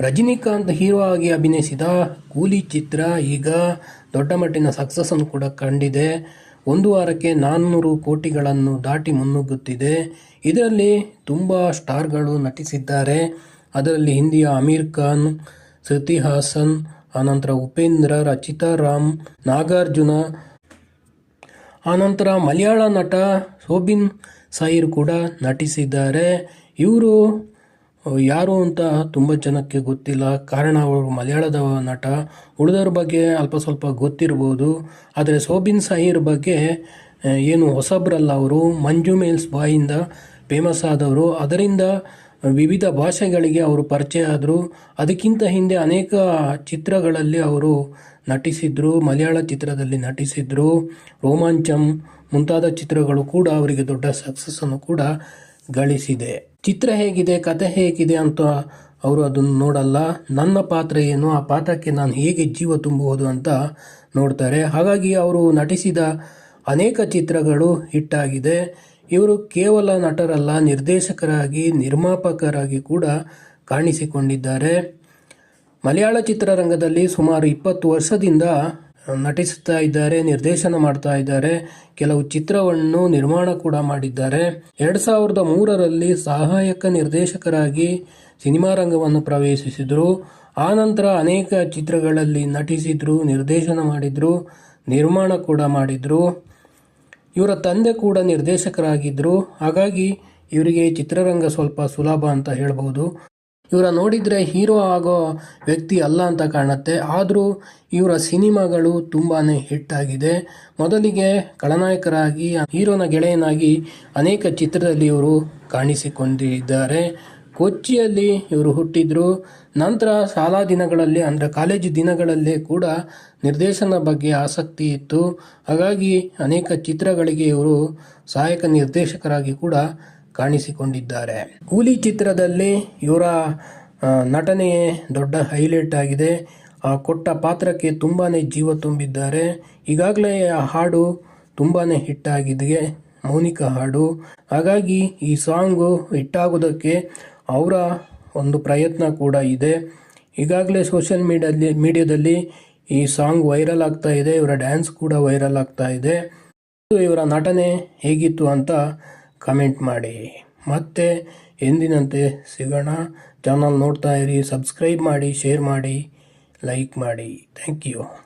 Rajinikanth hero ಆಗಿ ಅಭಿನಯಿಸಿದ ಕೂಲಿ ಚಿತ್ರ ಈಗ ದೊಡ್ಡ ಮಟ್ಟಿನ ಸಕ್ಸಸ್ ಅನ್ನು ಕೂಡ ಕಂಡಿದೆ. ಒಂದು ವಾರಕ್ಕೆ ನಾನ್ನೂರು ಕೋಟಿಗಳನ್ನು ದಾಟಿ ಮುನ್ನುಗ್ಗುತ್ತಿದೆ. ಇದರಲ್ಲಿ ತುಂಬ ಸ್ಟಾರ್ಗಳು ನಟಿಸಿದ್ದಾರೆ. ಅದರಲ್ಲಿ ಹಿಂದಿಯ ಅಮೀರ್ ಖಾನ್, ಶ್ರುತಿ ಹಾಸನ್, ಆನಂತರ ಉಪೇಂದ್ರ, ರಚಿತಾ ರಾಮ್, ನಾಗಾರ್ಜುನ, ಆನಂತರ ಮಲಯಾಳ ನಟ ಸೋಬಿನ್ ಸಾಯಿರ್ ಕೂಡ ನಟಿಸಿದ್ದಾರೆ. ಇವರು ಯಾರು ಅಂತ ತುಂಬ ಜನಕ್ಕೆ ಗೊತ್ತಿಲ್ಲ. ಕಾರಣ ಅವರು ಮಲಯಾಳದ ನಟ. ಉಳಿದವ್ರ ಬಗ್ಗೆ ಅಲ್ಪ ಸ್ವಲ್ಪ ಗೊತ್ತಿರ್ಬೋದು. ಆದರೆ ಸೋಬಿನ್ ಸಾಹಿರ್ ಬಗ್ಗೆ ಏನು ಹೊಸಬ್ರಲ್ಲ ಅವರು. ಮಂಜು ಮೇಲ್ಸ್ ಬಾಯಿಂದ ಫೇಮಸ್ ಆದವರು. ಅದರಿಂದ ವಿವಿಧ ಭಾಷೆಗಳಿಗೆ ಅವರು ಪರಿಚಯ ಆದರು. ಅದಕ್ಕಿಂತ ಹಿಂದೆ ಅನೇಕ ಚಿತ್ರಗಳಲ್ಲಿ ಅವರು ನಟಿಸಿದ್ರು. ಮಲಯಾಳ ಚಿತ್ರದಲ್ಲಿ ನಟಿಸಿದ್ರು. ರೋಮಾಂಚಂ ಮುಂತಾದ ಚಿತ್ರಗಳು ಕೂಡ ಅವರಿಗೆ ದೊಡ್ಡ ಸಕ್ಸಸ್ಸನ್ನು ಕೂಡ ಗಳಿಸಿದೆ. ಚಿತ್ರ ಹೇಗಿದೆ, ಕತೆ ಹೇಗಿದೆ ಅಂತ ಅವರು ಅದನ್ನು ನೋಡಲ್ಲ. ನನ್ನ ಪಾತ್ರ ಏನು? ಆ ಪಾತ್ರಕ್ಕೆ ನಾನು ಹೇಗೆ ಜೀವ ತುಂಬುವುದು ಅಂತ ನೋಡ್ತಾರೆ. ಹಾಗಾಗಿ ಅವರು ನಟಿಸಿದ ಅನೇಕ ಚಿತ್ರಗಳು ಹಿಟ್ಟಾಗಿದೆ. ಇವರು ಕೇವಲ ನಟರಲ್ಲ, ನಿರ್ದೇಶಕರಾಗಿ, ನಿರ್ಮಾಪಕರಾಗಿ ಕೂಡ ಕಾಣಿಸಿಕೊಂಡಿದ್ದಾರೆ. ಮಲಯಾಳ ಚಿತ್ರರಂಗದಲ್ಲಿ ಸುಮಾರು ಇಪ್ಪತ್ತು ವರ್ಷದಿಂದ ನಟಿಸುತ್ತಾ ಇದ್ದಾರೆ, ನಿರ್ದೇಶನ ಮಾಡ್ತಾ ಇದ್ದಾರೆ, ಕೆಲವು ಚಿತ್ರವನ್ನು ನಿರ್ಮಾಣ ಕೂಡ ಮಾಡಿದ್ದಾರೆ. ಎರಡು ಸಾವಿರದ ಮೂರರಲ್ಲಿ ಸಹಾಯಕ ನಿರ್ದೇಶಕರಾಗಿ ಸಿನಿಮಾ ರಂಗವನ್ನು ಪ್ರವೇಶಿಸಿದರು. ಆನಂತರ ಅನೇಕ ಚಿತ್ರಗಳಲ್ಲಿ ನಟಿಸಿದರು, ನಿರ್ದೇಶನ ಮಾಡಿದ್ರು, ನಿರ್ಮಾಣ ಕೂಡ ಮಾಡಿದ್ರು. ಇವರ ತಂದೆ ಕೂಡ ನಿರ್ದೇಶಕರಾಗಿದ್ದರು ಹಾಗಾಗಿ ಇವರಿಗೆ ಚಿತ್ರರಂಗ ಸ್ವಲ್ಪ ಸುಲಭ ಅಂತ ಹೇಳ್ಬೋದು. ಇವರ ನೋಡಿದರೆ ಹೀರೋ ಆಗೋ ವ್ಯಕ್ತಿ ಅಲ್ಲ ಅಂತ ಕಾಣುತ್ತೆ. ಆದರೂ ಇವರ ಸಿನಿಮಾಗಳು ತುಂಬಾ ಹಿಟ್ ಆಗಿದೆ. ಮೊದಲಿಗೆ ಖಳನಾಯಕರಾಗಿ, ಹೀರೋನ ಗೆಳೆಯನಾಗಿ ಅನೇಕ ಚಿತ್ರದಲ್ಲಿ ಇವರು ಕಾಣಿಸಿಕೊಂಡಿದ್ದಾರೆ. ಕೊಚ್ಚಿಯಲ್ಲಿ ಇವರು ಹುಟ್ಟಿದ್ರು. ನಂತರ ಶಾಲಾ ದಿನಗಳಲ್ಲಿ ಅಂದರೆ ಕಾಲೇಜು ದಿನಗಳಲ್ಲೇ ಕೂಡ ನಿರ್ದೇಶನ ಬಗ್ಗೆ ಆಸಕ್ತಿ ಇತ್ತು. ಹಾಗಾಗಿ ಅನೇಕ ಚಿತ್ರಗಳಿಗೆ ಇವರು ಸಹಾಯಕ ನಿರ್ದೇಶಕರಾಗಿ ಕೂಡ ಕಾಣಿಸಿಕೊಂಡಿದ್ದಾರೆ. ಕೂಲಿ ಚಿತ್ರದಲ್ಲಿ ಇವರ ನಟನೆಯೇ ನಟನೆ ದೊಡ್ಡ ಹೈಲೈಟ್ ಆಗಿದೆ. ಕೊಟ್ಟ ಪಾತ್ರಕ್ಕೆ ತುಂಬಾ ಜೀವ ತುಂಬಿದ್ದಾರೆ. ಈಗಾಗಲೇ ಆ ಹಾಡು ತುಂಬಾ ಹಿಟ್ ಆಗಿದೆ, ಮೌನಿಕ ಹಾಡು. ಹಾಗಾಗಿ ಈ ಸಾಂಗು ಹಿಟ್ಟಾಗೋದಕ್ಕೆ ಅವರ ಒಂದು ಪ್ರಯತ್ನ ಕೂಡ ಇದೆ. ಈಗಾಗಲೇ ಸೋಷಿಯಲ್ ಮೀಡಿಯಲ್ಲಿ, ಮೀಡಿಯಾದಲ್ಲಿ ಈ ಸಾಂಗ್ ವೈರಲ್ ಆಗ್ತಾ ಇದೆ, ಇವರ ಡ್ಯಾನ್ಸ್ ಕೂಡ ವೈರಲ್ ಆಗ್ತಾ ಇದೆ ಇವರ ನಟನೆ ಹೇಗಿತ್ತು ಅಂತ ಕಮೆಂಟ್ ಮಾಡಿ. ಮತ್ತೆ ಎಂದಿನಂತೆ ಸಿಗೋಣ. ಚಾನಲ್ ನೋಡ್ತಾ ಇರಿ, ಸಬ್ಸ್ಕ್ರೈಬ್ ಮಾಡಿ, ಶೇರ್ ಮಾಡಿ, ಲೈಕ್ ಮಾಡಿ. Thank you.